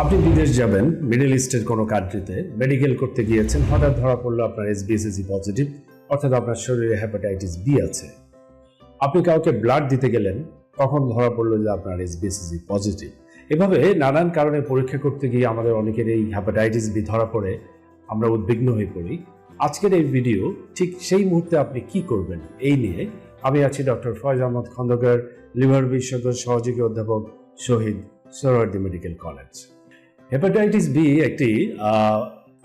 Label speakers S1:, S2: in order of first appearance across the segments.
S1: আপনি বিদেশ যাবেন মিডল ইস্টের কোনো কান্ট্রিতে মেডিকেল করতে গিয়েছেন, হঠাৎ ধরা পড়ল আপনার এসবিএসএসি পজিটিভ অর্থাৎ আপনার শরীরে হ্যাপাটাইটিস বি আছে। আপনি কাউকে ব্লাড দিতে গেলেন, তখন ধরা পড়ল যে আপনার এসবিএসএসি পজিটিভ এভাবে নানান কারণে পরীক্ষা করতে গিয়ে আমাদের অনেকের এই হ্যাপাটাইটিস বি ধরা পড়ে, আমরা উদ্বিগ্ন হয়ে পড়ি। আজকের এই ভিডিও ঠিক সেই মুহূর্তে আপনি কি করবেন, এই নিয়ে আমি আছি ডক্টর ফয়জ আহমদ খন্দকার, লিভার বিশেষজ্ঞ, সহযোগী অধ্যাপক Shahid Suhrawardy medical college. Hepatitis B একটি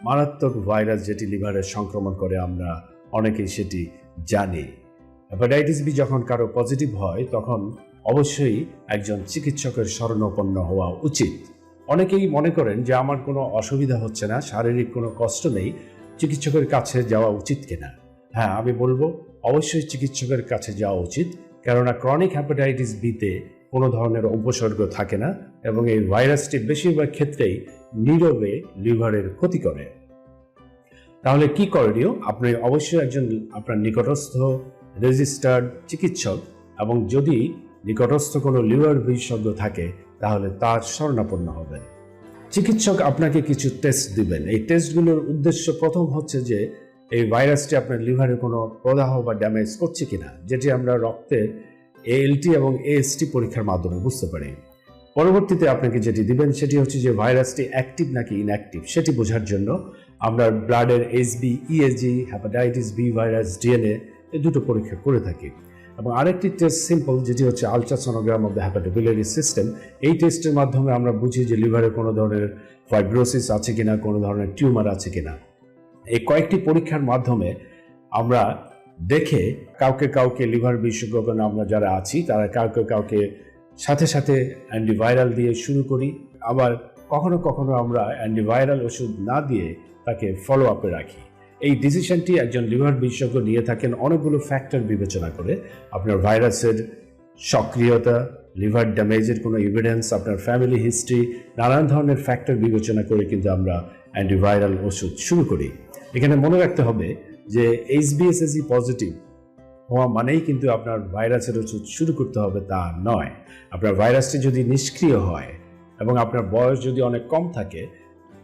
S1: মারাত্মক ভাইরাস যেটি লিভারের সংক্রমণ করে আমরা অনেকেই সেটি জানি। হেপাটাইটিস বি যখন কারও পজিটিভ হয়, তখন অবশ্যই একজন চিকিৎসকের শরণাপন্ন হওয়া উচিত। অনেকেই মনে করেন যে আমার কোনো অসুবিধা হচ্ছে না, শারীরিক কোনো কষ্ট নেই, চিকিৎসকের কাছে যাওয়া উচিত কিনা। হ্যাঁ আমি বলব, অবশ্যই চিকিৎসকের কাছে যাওয়া উচিত, কেননা ক্রনিক হ্যাপাটাইটিস বিতে কোনো ধরনের উপসর্গ থাকে না এবং এই ভাইরাসটি বেশিরভাগ ক্ষেত্রেই নীরবে লিভারের ক্ষতি করে। তাহলে কি করণীয়? আপনি অবশ্যই একজন আপনার নিকটস্থ রেজিস্টার্ড চিকিৎসক এবং যদি নিকটস্থ কোনো লিভার বিশেষজ্ঞ থাকে, তাহলে তার শরণাপন্ন হবেন। চিকিৎসক আপনাকে কিছু টেস্ট দিবেন। এই টেস্টগুলোর উদ্দেশ্য প্রথম হচ্ছে যে, এই ভাইরাসটি আপনার লিভারে কোনো প্রদাহ বা ড্যামেজ করছে কিনা, যেটি আমরা রক্তের এএলটি এবং এএসটি পরীক্ষার মাধ্যমে, বুঝতে পারি। পরবর্তীতে আপনাকে যেটি দিবেন, সেটি হচ্ছে যে ভাইরাসটি অ্যাক্টিভ নাকি ইনঅ্যাক্টিভ সেটি বোঝার জন্য আমরা ব্লাডের HB ESG hepatitis B virus DNA এই দুটো পরীক্ষা করে থাকি। এবং আরেকটি টেস্ট সিম্পল যেটি হচ্ছে ultrasonogram of the hepatobiliary system এই টেস্টের মাধ্যমে আমরা বুঝি যে লিভারে কোনো ধরনের ফাইব্রোসিস আছে কিনা, কোনো ধরনের টিউমার আছে কিনা। এই কয়েকটি পরীক্ষার মাধ্যমে আমরা দেখে কাউকে কাউকে লিভার বিশেষজ্ঞ আমরা যারা আছি, তারা কাউকে কাউকে সাথে সাথে অ্যান্টিভাইরাল দিয়ে শুরু করি। আবার কখনো কখনো আমরা অ্যান্টিভাইরাল ওষুধ না দিয়ে তাকে ফলো আপে রাখি। এই ডিসিশনটি একজন লিভার বিশেষজ্ঞ নিয়ে থাকেন, অনেকগুলো ফ্যাক্টর বিবেচনা করে। আপনার ভাইরাসের সক্রিয়তা, লিভার ড্যামেজের কোনো এভিডেন্স আপনার ফ্যামিলি হিস্ট্রি নানান ধরনের ফ্যাক্টর বিবেচনা করে কিন্তু আমরা অ্যান্টিভাইরাল ওষুধ শুরু করি। এখানে মনে রাখতে হবে যে এইচবিএসএসি পজিটিভ হওয়া মানেই কিন্তু আপনার ভাইরাসের ওষুধ শুরু করতে হবে, তা নয়। আপনার ভাইরাসটি যদি নিষ্ক্রিয় হয় এবং আপনার বয়স যদি অনেক কম থাকে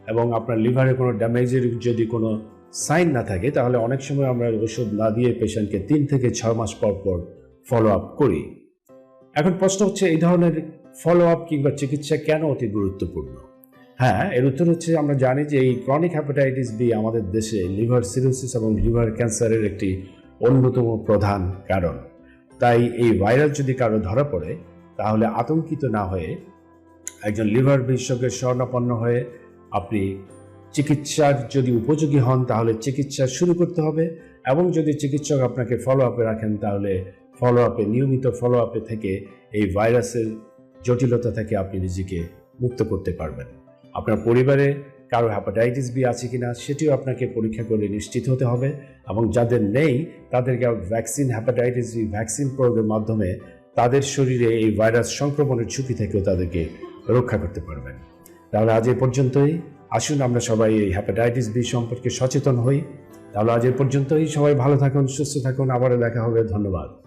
S1: এবং আপনার লিভারে কোনো ড্যামেজের যদি কোনো সাইন না থাকে, তাহলে অনেক সময় আমরা ওষুধ না দিয়ে পেশেন্টকে তিন থেকে ছয় মাস পর পর ফলো আপ করি। এখন প্রশ্ন হচ্ছে, এই ধরনের ফলো আপ কিংবা চিকিৎসা কেন অতি গুরুত্বপূর্ণ? হ্যাঁ এর উত্তর হচ্ছে আমরা জানি যে এই ক্রনিক হ্যাপাটাইটিস বি আমাদের দেশে লিভার সিরোসিস এবং লিভার ক্যান্সারের একটি অন্যতম প্রধান কারণ। তাই এই ভাইরাস যদি কারও ধরা পড়ে, তাহলে আতঙ্কিত না হয়ে একজন লিভার বিশেষজ্ঞের শরণাপন্ন হয়ে আপনি চিকিৎসার যদি উপযোগী হন, তাহলে চিকিৎসা শুরু করতে হবে এবং যদি চিকিৎসক আপনাকে ফলো আপে রাখেন, তাহলে ফলো আপে নিয়মিত ফলো আপে থেকে এই ভাইরাসের জটিলতা থেকে আপনি নিজেকে মুক্ত করতে পারবেন। আপনার পরিবারে কারও হ্যাপাটাইটিস বি আছে কিনা সেটিও আপনাকে পরীক্ষা করে নিশ্চিত হতে হবে এবং যাদের নেই, তাদেরকে ভ্যাকসিন হ্যাপাটাইটিস বি ভ্যাকসিন প্রয়োগের মাধ্যমে তাদের শরীরে এই ভাইরাস সংক্রমণের ঝুঁকি থেকেও তাদেরকে রক্ষা করতে পারবেন। তাহলে আজ এ পর্যন্তই। আসুন আমরা সবাই এই হ্যাপাটাইটিস বি সম্পর্কে সচেতন হই। তাহলে আজ এ পর্যন্তই। সবাই ভালো থাকুন, সুস্থ থাকুন। আবারও দেখা হবে। ধন্যবাদ।